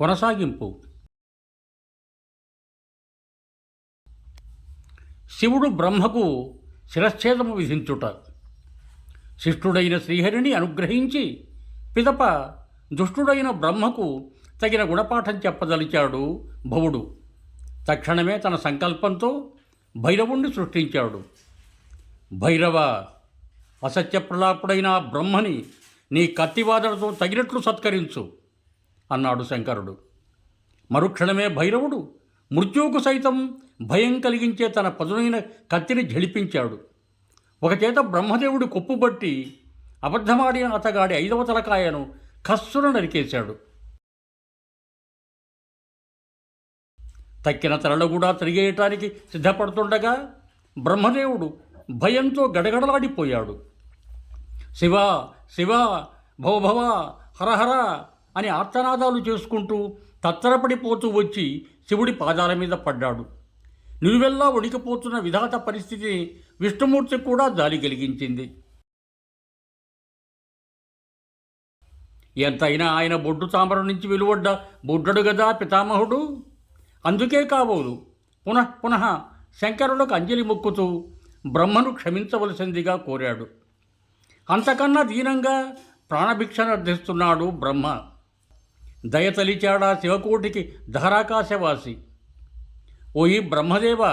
కొనసాగింపు. శివుడు బ్రహ్మకు శిరశ్ఛేదము విధించుట. శిష్టుడైన శ్రీహరిని అనుగ్రహించి పిదప దుష్టుడైన బ్రహ్మకు తగిన గుణపాఠం చెప్పదలిచాడు భవుడు. తక్షణమే తన సంకల్పంతో భైరవుణ్ణి సృష్టించాడు. భైరవ అసత్య ప్రలాపుడైన బ్రహ్మని నీ కత్తివాదనతో తగినట్లు సత్కరించు. అన్నాడు శంకరుడు. మరుక్షణమే భైరవుడు మృత్యువుకు సైతం భయం కలిగించే తన పదునైన కత్తిని ఝళిపించాడు ఒకచేత బ్రహ్మదేవుడు కొప్పుబట్టి అబద్ధమాడిన అతగాడి ఐదవ తలకాయను కస్సున నరికేశాడు. తక్కిన తలలు కూడా తిరిగేయటానికి సిద్ధపడుతుండగా బ్రహ్మదేవుడు భయంతో గడగడలాడిపోయాడు. శివ శివ భవభవ హరహర అని ఆర్తనాదాలు చేసుకుంటూ తత్తరపడిపోతూ వచ్చి శివుడి పాదాల మీద పడ్డాడు. నిలువెల్లా ఉడికిపోతున్న విధాత పరిస్థితిని విష్ణుమూర్తి కూడా దారి కలిగించింది. ఎంతైనా ఆయన బొడ్డు తామరం నుంచి వెలువడ్డ బుడ్డడు గదా పితామహుడు? అందుకే కాబోదు పునః పునః శంకరులకు అంజలి మొక్కుతూ బ్రహ్మను క్షమించవలసిందిగా కోరాడు. అంతకన్నా దీనంగా ప్రాణభిక్షణ అర్థిస్తున్నాడు బ్రహ్మ. దయతలిచాడా శివకోటికి ధరాకాశవాసి ఓయి బ్రహ్మదేవ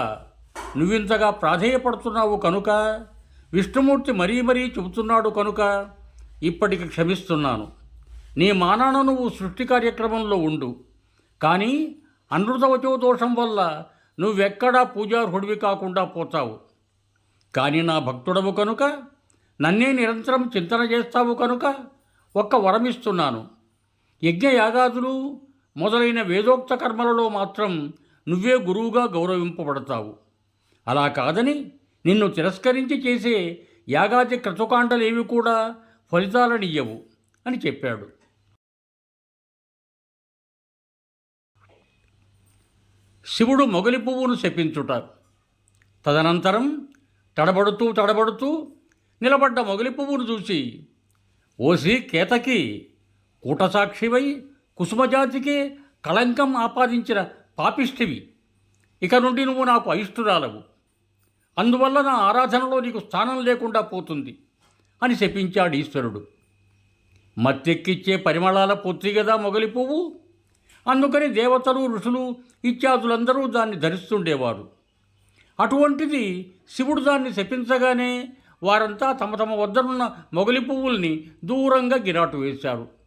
నువ్వింతగా ప్రాధేయపడుతున్నావు కనుక విష్ణుమూర్తి మరీ మరీ చెబుతున్నాడు కనుక ఇప్పటికి క్షమిస్తున్నాను. నీ మానాన నువ్వు సృష్టి కార్యక్రమంలో ఉండు. కానీ అనృతవచో దోషం వల్ల నువ్వెక్కడా పూజార్హుడివి కాకుండా పోతావు. కానీ నా భక్తుడవు కనుక నన్నే నిరంతరం చింతన చేస్తావు కనుక ఒక్క వరమిస్తున్నాను. యజ్ఞయాగాదులు మొదలైన వేదోక్త కర్మలలో మాత్రం నువ్వే గురువుగా గౌరవింపబడతావు. అలా కాదని నిన్ను తిరస్కరించి చేసే యాగాది క్రతుకాండలేవి కూడా ఫలితాలనియ్యవు అని చెప్పాడు. శివుడు మొగలి పువ్వును శపించుట. తదనంతరం తడబడుతూ తడబడుతూ నిలబడ్డ మొగలి పువ్వును చూసి ఓసి కేతకి కూటసాక్షివై కుసుమజాతికే కళంకం ఆపాదించిన పాపిష్టివి. ఇక నుండి నువ్వు నాకు అయిష్టురాలవు. అందువల్ల నా ఆరాధనలో నీకు స్థానం లేకుండా పోతుంది అని శపించాడు ఈశ్వరుడు. మత్తెక్కిచ్చే పరిమళాల పొత్తి కదా మొగలి పువ్వు? అందుకని దేవతలు ఋషులు ఇత్యాదులందరూ దాన్ని ధరిస్తుండేవారు. అటువంటిది శివుడు దాన్ని శపించగానే వారంతా తమ తమ వద్దనున్న మొగలి పువ్వుల్ని దూరంగా గిరాటు వేశారు.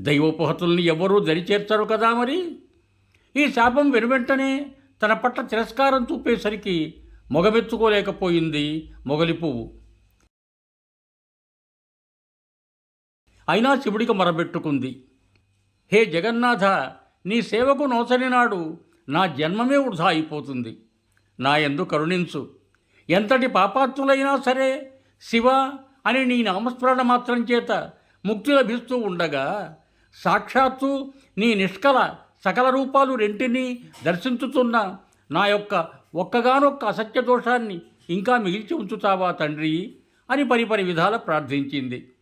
దైవోపహతుల్ని ఎవ్వరూ దరిచేర్చరు కదా మరి? ఈ శాపం వెనువెంటనే తన పట్ల తిరస్కారం చూపేసరికి మొగమెత్తుకోలేకపోయింది మొగలి పువ్వు. అయినా శివుడికి మరబెట్టుకుంది. హే జగన్నాథ నీ సేవకు నోచని నాడు నా జన్మమే వృధా అయిపోతుంది. నా ఎందు కరుణించు. ఎంతటి పాపాత్ములైనా సరే శివ అని నీ నామస్మరణ మాత్రం చేత ముక్తి లభిస్తూ ఉండగా సాక్షాత్తు నీ నిష్కల సకల రూపాలు రెంటిని దర్శించుతున్న నా యొక్క ఒక్కగానొక్క అసత్య దోషాన్ని ఇంకా మిగిల్చి ఉంచుతావా తండ్రి? అని పరిపరి విధాల ప్రార్థించింది.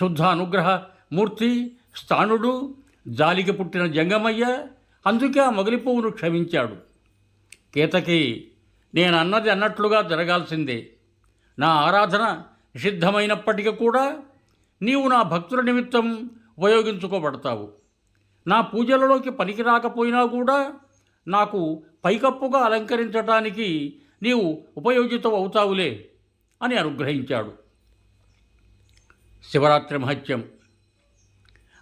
శుద్ధ అనుగ్రహ మూర్తి స్థానుడు జాలికి పుట్టిన జంగమయ్య అందుకే ఆ మొగలి క్షమించాడు. కేతకి నేను అన్నది అన్నట్లుగా జరగాల్సిందే. నా ఆరాధన నిషిద్ధమైనప్పటికీ కూడా నీవు నా భక్తుల నిమిత్తం ఉపయోగించుకోబడతావు. నా పూజలలోకి పనికి రాకపోయినా కూడా నాకు పైకప్పుగా అలంకరించడానికి నీవు ఉపయోజితం అవుతావులే అని అనుగ్రహించాడు. శివరాత్రి మహత్యం.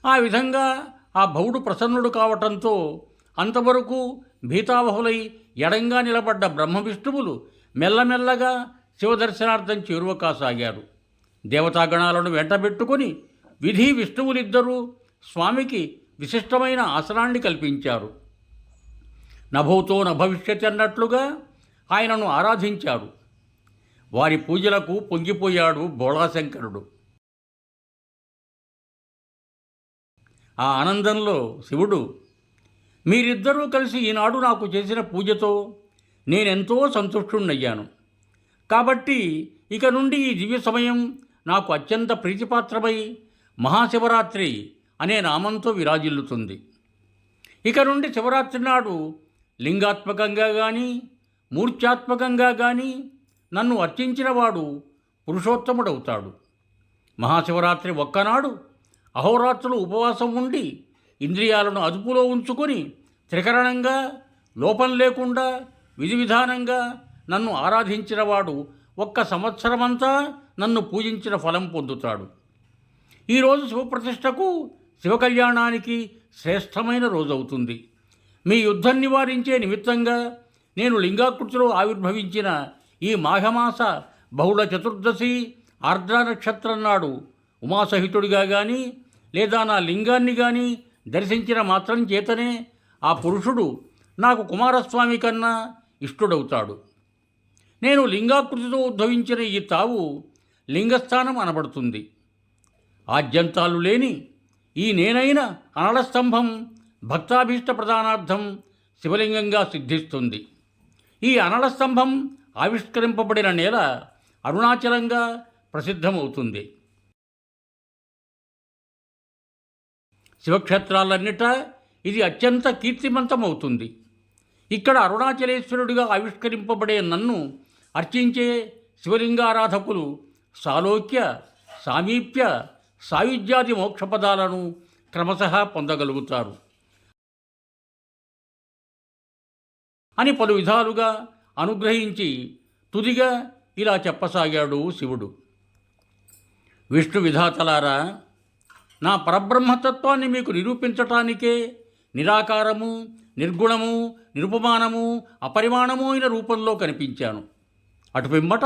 ఆ విధంగా ఆ భవుడు ప్రసన్నుడు కావటంతో అంతవరకు భీతావహులై ఎడంగా నిలబడ్డ బ్రహ్మ విష్ణువులు మెల్లమెల్లగా శివదర్శనార్థం చేరువ కాసాగారు దేవతాగణాలను వెంటబెట్టుకొని విధి విష్ణువులిద్దరూ స్వామికి విశిష్టమైన ఆసనాన్ని కల్పించారు. నభూతో నభవిష్యత్ అన్నట్లుగా ఆయనను ఆరాధించారు. వారి పూజలకు పొంగిపోయాడు బోళాశంకరుడు. ఆ ఆనందంలో శివుడు మీరిద్దరూ కలిసి ఈనాడు నాకు చేసిన పూజతో నేనెంతో సంతుష్టుణ్ణయ్యాను. కాబట్టి ఇక నుండి ఈ దివ్య సమయం నాకు అత్యంత ప్రీతిపాత్రమై మహాశివరాత్రి అనే నామంతో విరాజిల్లుతుంది. ఇక నుండి శివరాత్రి నాడు లింగాత్మకంగా కానీ మూర్ఛాత్మకంగా కానీ నన్ను అర్చించినవాడు పురుషోత్తముడవుతాడు. మహాశివరాత్రి ఒక్కనాడు అహోరాత్రులు ఉపవాసం ఉండి ఇంద్రియాలను అదుపులో ఉంచుకొని త్రికరణంగా లోపం లేకుండా విధి విధానంగా నన్ను ఆరాధించినవాడు ఒక్క సంవత్సరమంతా నన్ను పూజించిన ఫలం పొందుతాడు. ఈరోజు శివప్రతిష్టకు శివకళ్యాణానికి శ్రేష్టమైన రోజవుతుంది. మీ యుద్ధం నివారించే నిమిత్తంగా నేను లింగాకృతిలో ఆవిర్భవించిన ఈ మాఘమాస బహుళ చతుర్దశి ఆర్ద్ర నక్షత్రం నాడు ఉమాసహితుడిగా కానీ లేదా నా లింగాన్ని కానీ దర్శించిన మాత్రం చేతనే ఆ పురుషుడు నాకు కుమారస్వామి కన్నా ఇష్టుడవుతాడు. నేను లింగాకృతితో ఉద్భవించిన ఈ తావు లింగస్థానం అనబడుతుంది. ఆద్యంతాలు లేని ఈ నేనైన అనడస్తంభం భక్తాభీష్ట ప్రధానార్థం శివలింగంగా సిద్ధిస్తుంది. ఈ అనడస్తంభం ఆవిష్కరింపబడిన నేల అరుణాచలంగా ప్రసిద్ధమవుతుంది. శివక్షేత్రాలన్నిట ఇది అత్యంత కీర్తిమంతమవుతుంది. ఇక్కడ అరుణాచలేశ్వరుడిగా ఆవిష్కరింపబడే నన్ను అర్చించే శివలింగారాధకులు సాలోక్య సామీప్య సాయుధ్యాది మోక్షపదాలను క్రమశ పొందగలుగుతారు. అని పలు విధాలుగా అనుగ్రహించి తుదిగా ఇలా చెప్పసాగాడు శివుడు. విష్ణు విధాతలారా నా పరబ్రహ్మతత్వాన్ని మీకు నిరూపించటానికే నిరాకారము నిర్గుణము నిరుపమానము అపరిమాణము అయిన రూపంలో కనిపించాను. అటు పిమ్మట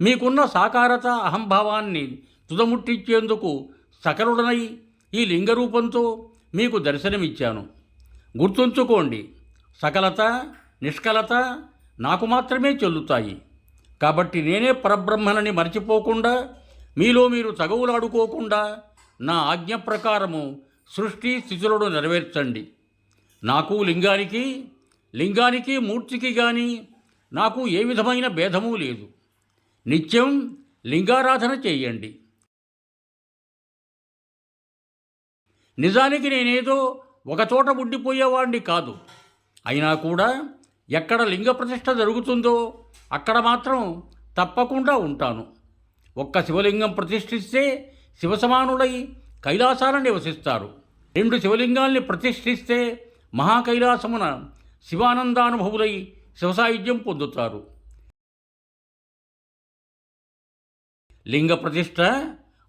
మీకున్న సాకారత అహంభావాన్ని తుదముట్టించేందుకు సకరుడనై ఈ లింగరూపంతో మీకు దర్శనమిచ్చాను. గుర్తుంచుకోండి సకలత నిష్కలత నాకు మాత్రమే చెల్లుతాయి. కాబట్టి నేనే పరబ్రహ్మనని మర్చిపోకుండా మీలో మీరు తగవులాడుకోకుండా నా ఆజ్ఞ ప్రకారము సృష్టి స్థితులను నెరవేర్చండి. నాకు లింగానికి లింగానికి మూర్తికి కానీ నాకు ఏ విధమైన భేదము లేదు. నిత్యం లింగారాధన చేయండి. నిజానికి నేనేదో ఒకచోట ఉండిపోయేవాడిని కాదు. అయినా కూడా ఎక్కడ లింగ ప్రతిష్ఠ జరుగుతుందో అక్కడ మాత్రం తప్పకుండా ఉంటాను. ఒక్క శివలింగం ప్రతిష్ఠిస్తే శివసమానులై కైలాసాలను నివసిస్తారు. రెండు శివలింగాల్ని ప్రతిష్ఠిస్తే మహాకైలాసమున శివానందానుభవులై శివసాయుధ్యం పొందుతారు. లింగ ప్రతిష్ట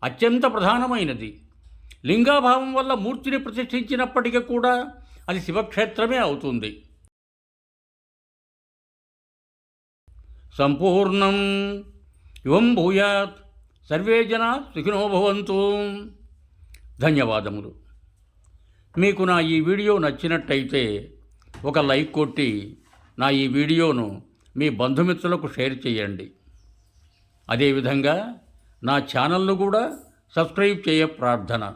అత్యంత ప్రధానమైనది. లింగాభావం వల్ల మూర్తిని ప్రతిష్ఠించినప్పటికీ కూడా అది శివక్షేత్రమే అవుతుంది. సంపూర్ణం ఇవం భూయాత్. సర్వే జన సుఖినో భవంతు. ధన్యవాదములు. మీకు నా ఈ వీడియో నచ్చినట్టయితే ఒక లైక్ కొట్టి నా ఈ వీడియోను మీ బంధుమిత్రులకు షేర్ చేయండి. అదేవిధంగా నా ఛానల్ను కూడా సబ్స్క్రైబ్ చేయ ప్రార్థన.